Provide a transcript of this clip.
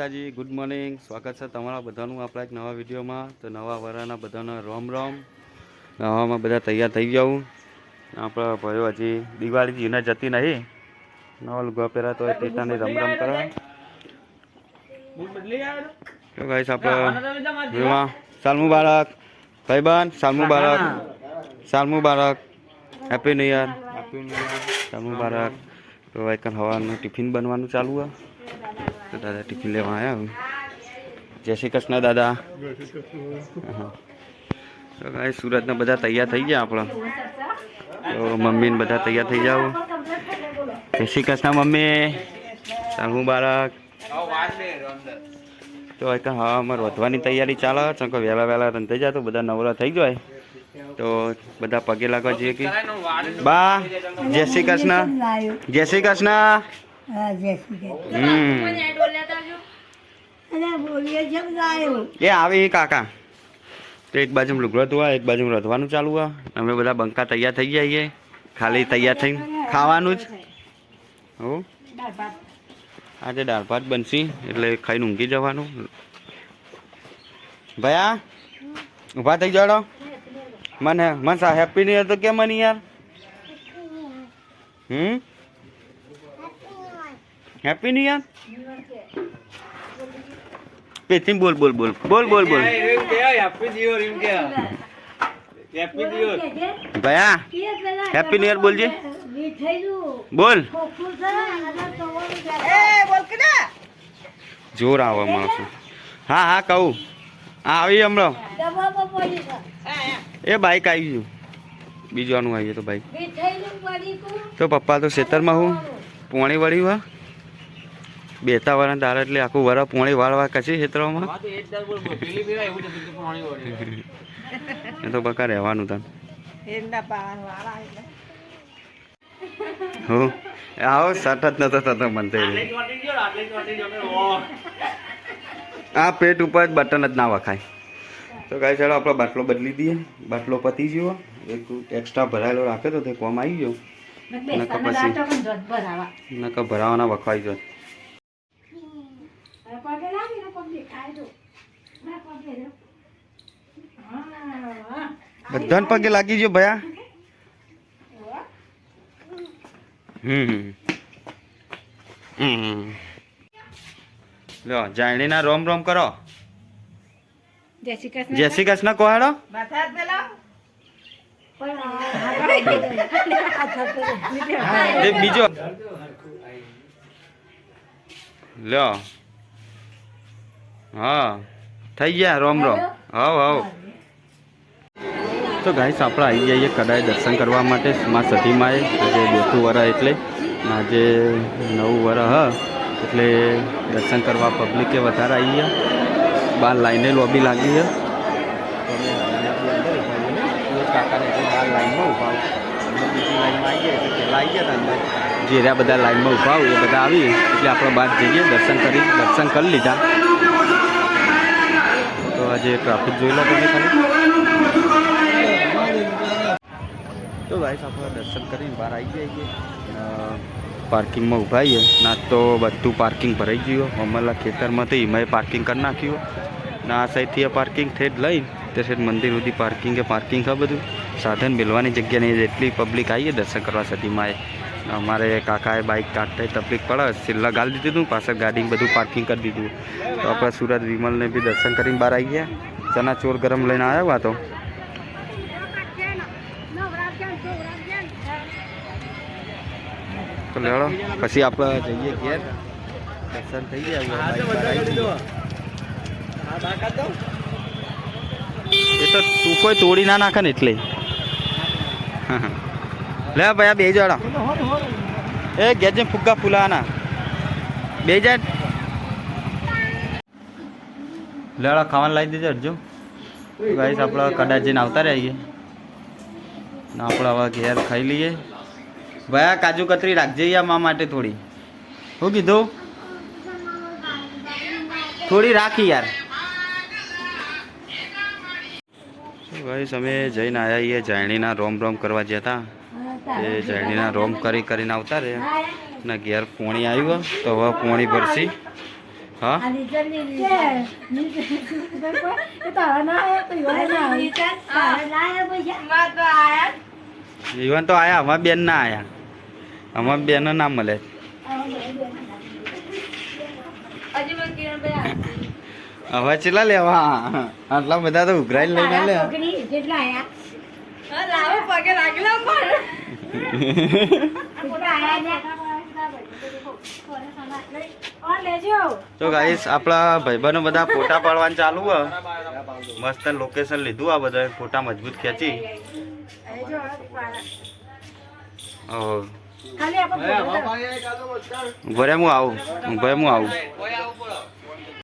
માતાજી good morning સ્વાગત છે તમારા બધાનું આપણા એક નવા વિડીયોમાં. તો નવા વરાના બધાના રોમ રોમ. નવામાં બધા તૈયાર થઈ જાઉં આપણા ભાઈઓ હજી દિવાળી જીને જતી નહીં. નવા લુગા પહેરા તો ટીટાની રમ રમ કરે. તો ગાઈસ આપણે વિવાહ. સાલ મુબારક. ભાઈબંધ સાલ મુબારક. સાલ મુબારક. હેપી ન્યુ યર સાલ મુબારક. તો એક હવાનું ટિફિન બનવાનું ચાલુ હોય. તો દાદા ટિફિન લેવા આવ્યા. જય શ્રી કૃષ્ણ દાદા. તો ગાય સુરતના બધા તૈયાર થઈ ગયા આપણા તો મમ્મીને બધા તૈયાર થઈ જાઓ જય શ્રી કૃષ્ણ મમ્મી સાલ બાળક તો એક હા અમારે વધવાની તૈયારી ચાલે છે કે વહેલા વહેલા રંધાઈ જાય તો બધા નવરા થઈ જાય તો બધા પગે લાગવા જઈએ કે બા જય શ્રી કૃષ્ણ જય શ્રી કૃષ્ણ હા, જય શ્રી કૃષ્ણ. એ આવે કાકા. તો એક બાજુ લુગડો ધોવા એક બાજુ રધવાનું ચાલુ હોય. અમે બધા બંકા તૈયાર થઈ જઈએ ખાલી તૈયાર થઈને ખાવાનું જ. હો. આજે દાળ ભાત બનશી એટલે ખાઈને ઊંઘી જવાનું. ભયા ઊભા થઈ જાડો મને મન સા હેપી ન્યુ તો કેમ મને યાર? હમ? હેપી ન્યુ યર પેથી બોલ બોલ બોલ. બોલ બોલ બોલ. ભયા હેપી ન્યુ યર બોલજે. બોલ. જોર આવે માણસો હા હા કહું. હા આવી હમણાં. એ બાઈક આવી ગયું. બીજું આનું આવીએ તો બાઈક તો પપ્પા તો ખેતરમાં હું. પોણી વળી વા. બેતા વાળા દાળ એટલે આખું વરા પોણી વાળવા કશી ખેતરોમાં એ તો બકા રહેવાનું તને. હું? આવો સટ જ નતો થતો મન થઈ. આ પેટ ઉપર જ બટન જ ના વખાય. તો કાંઈ ચાલો આપણો બાટલો બદલી દઈએ. બાટલો પતી ગયો. એક એક્સ્ટ્રા ભરાયેલો રાખ્યો તો તે કોમ આવી ગયો. નકા પછી નકા ભરાવાના વખવાઈ જાય બધાને પગે લાગી ગયો ભયા. હમ હમ. જાણીના રોમ રોમ કરો. જય શ્રી કૃષ્ણ જય શ્રી કૃષ્ણ કોહાડો બીજો. લ્યો હા. થઈ ગયા રોમ રોમ. હવ હવ. તો ગાઈસ આપણે આવી જઈએ કડાઈ દર્શન કરવા માટે માં સતીમાએ આજે બેઠું વર એટલે. આજે નવું વર હ. એટલે દર્શન કરવા પબ્લિકે વધારે આવી ગયા. બહાર લાઈને લોબી લાગી છે. તો અમે અહીંયાથી અંદર ઊભા રહીએ. એ કાકાને જે બહાર લાઈનમાં ઊભા હોય. અમે બીજી લાઈનમાં આવી ગયા એટલે પહેલાં આવી ગયા હતા અંદર જે રહ્યા બધા લાઈનમાં ઊભા હોય એ બધા આવી એટલે આપણે બહાર જઈએ દર્શન કરી દર્શન કરી લીધા. આજે ટ્રાફિક જોઈ લો તમે તો ગાઈસ આપણે દર્શન કરીને બહાર આવી જઈએ પાર્કિંગમાં ઊભા છીએ. ના તો બધું પાર્કિંગ ભરાઈ ગયું. અમારા ખેતરમાંથી મેં પાર્કિંગ કરી નાખ્યું. ના આ સાઈડથી પાર્કિંગ થઈ જ લઈ તે સાઈડ મંદિર સુધી પાર્કિંગ કે પાર્કિંગ છે બધું. સાધન મેળવાની જગ્યા નહીં. જેટલી પબ્લિક આવી દર્શન કરવા સતીમાં અમારે કાકાએ બાઇક કાઢતા તકલીફ પડે. છેલ્લા ગાળી દીધું હતું પાછળ ગાડી બધું પાર્કિંગ કરી દીધું. તો આપણે સુરત વિમલને બી દર્શન કરીને બહાર આવી ગયા. ચના ચોર ગરમ લઈને આવ્યા તો. તો લેવડો. પછી આપણે જઈએ ઘેર. દર્શન થઈ ગયા. એ તો તું કોઈ તોડી ના નાખે ને એટલે. લે ભાઈ બે જણા એ ગેજે ફુગ્ગા ફૂલાના. બે જાય લેડા ખાવાનું લાવી દેજો અર્જુ. ભાઈ આપણે કદાચ જઈને આવતા રહીએ ને આપણે હવે ઘેર ખાઈ લઈએ. ભાઈ કાજુ કતરી રાખજે યા મા માટે થોડી. શું કીધું? થોડી રાખી યાર. ભાઈ અમે જઈને આવ્યા છીએ જાણીના રોમ રોમ કરવા જતા એ જાયણીના રોમ કરી કરીને આવતા રહ્યા ને ઘેર પોણી આવ્યું તો હવે પોણી ભરશી. હા? આ નીચેની નીચે. એ તારા ના આયા તો આયા. તારા ના આયા પૈસા? જીવન તો આયા અમાર બેન ના આયા. અમારા બેન ના મળે. હવે ચેલા લેવા? આટલા બધા તો ઉઘરાઈ લઈને લે પગે લાગેલા આયા? તો ગાઈસ આપણા ભાઈબંધો બધા ફોટા પાડવાનું ચાલુ હ મસ્ત લોકેશન લીધું આ બધા ફોટા મજબૂત ખેંચી. ભરે હું આવું ભરે હું આવું.